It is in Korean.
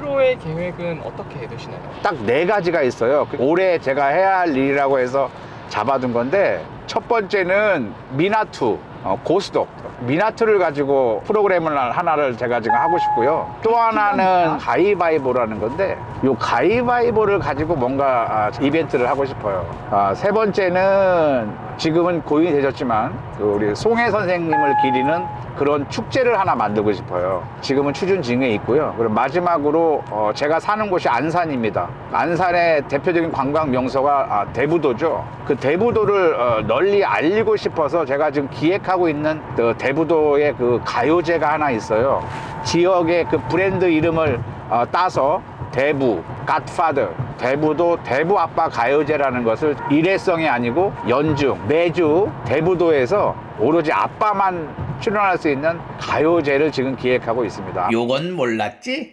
앞으로의 계획은 어떻게 되시나요? 딱 네 가지가 있어요. 그 올해 제가 해야 할 일이라고 해서 잡아둔 건데 첫 번째는 미나투 어, 고스톱 미나투를 가지고 프로그램을 하나를 제가 지금 하고 싶고요. 또 하나는 가위바위보라는 건데 이 가위바위보를 가지고 뭔가 아, 이벤트를 하고 싶어요. 아, 세 번째는 지금은 고인이 되셨지만 그 우리 송혜 선생님을 기리는 그런 축제를 하나 만들고 싶어요. 지금은 추준징에 있고요. 그리고 마지막으로 어, 제가 사는 곳이 안산입니다. 안산의 대표적인 관광 명소가 아, 대부도죠. 그 대부도를 어, 널리 알리고 싶어서 제가 지금 기획하고 있는 그 대부도의 그 가요제가 하나 있어요. 지역의 그 브랜드 이름을 어, 따서 대부, 갓파더, 대부도 대부 아빠 가요제라는 것을 일회성이 아니고 연중 매주 대부도에서 오로지 아빠만 출연할 수 있는 가요제를 지금 기획하고 있습니다. 요건 몰랐지?